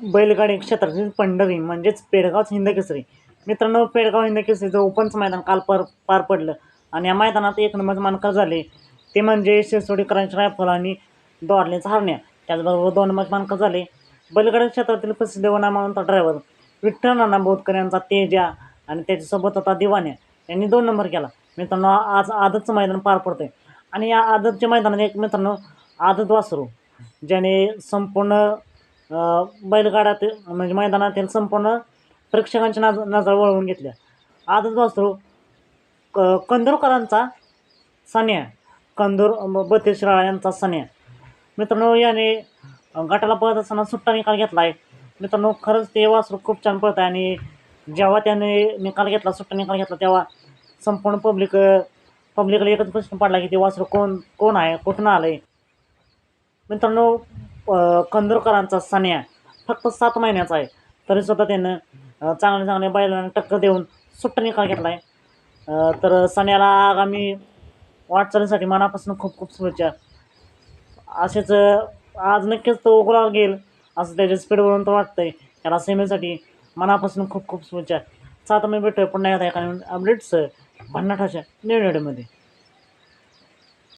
बैलगाडी क्षेत्रातील पंढरी म्हणजेच पेडगावच हिंदकेसरी. मित्रांनो पेडगाव हिंदकेसरीचं ओपनचं मैदान काल पार पार पडलं आणि या मैदानात एक नंबर मानकर झाले. ते म्हणजे शिरसोडीकरांची रायफल आणि दोरलेचा हरण्या. त्याचबरोबर दोन नंबर मानकर झाले. बैलगाडी क्षेत्रातील प्रसिद्ध वनामानचा ड्रायव्हर विठ्ठल नाना बोधकर यांचा तेजा आणि त्याच्यासोबत होता दिवाण्या. यांनी दोन नंबर केला. मित्रांनो आज आदतचं मैदान पार पडतंय. आणि या आदतच्या मैदानात एक मित्रांनो आदत वासरू ज्याने संपूर्ण बैलगाड्यातील म्हणजे मैदानातील संपूर्ण प्रेक्षकांची नज नजर वळवून घेतल्या. आजच वासरू क कंदूरकरांचा सन्या. कंदूर म- राळा यांचा सन्या. मित्रांनो याने गटाला पळत असताना सुट्टा निकाल घेतला आहे मित्रांनो खरंच ते वासरू खूप छान पळत आहे आणि जेव्हा त्याने निकाल घेतला सुट्टा निकाल घेतला तेव्हा संपूर्ण पब्लिक पब्लिकला एकच प्रश्न पडला की ते वासरू कोण कोण आहे कुठून आलं आहे मित्रांनो कंदुरकरांचा सन्या फक्त सात महिन्याचा आहे. तरीसुद्धा त्यानं चांगले चांगल्या चांगल्या बैलांना टक्कर देऊन सुट्टा निकाल घेतला आहे. तर सन्याला आगामी वाटचालीसाठी मनापासून खूप खूप शुभेच्छा. असेच आज नक्कीच तो उघडा घेईल असं त्याच्या स्पीडवरून तर वाटतं आहे त्याला सेमेसाठी मनापासून खूप खूप शुभेच्छा. सात मी भेटूया पुन्हा एकदा एका अपडेट्स भन्नाठाच्या न्यू व्हिडिओमध्ये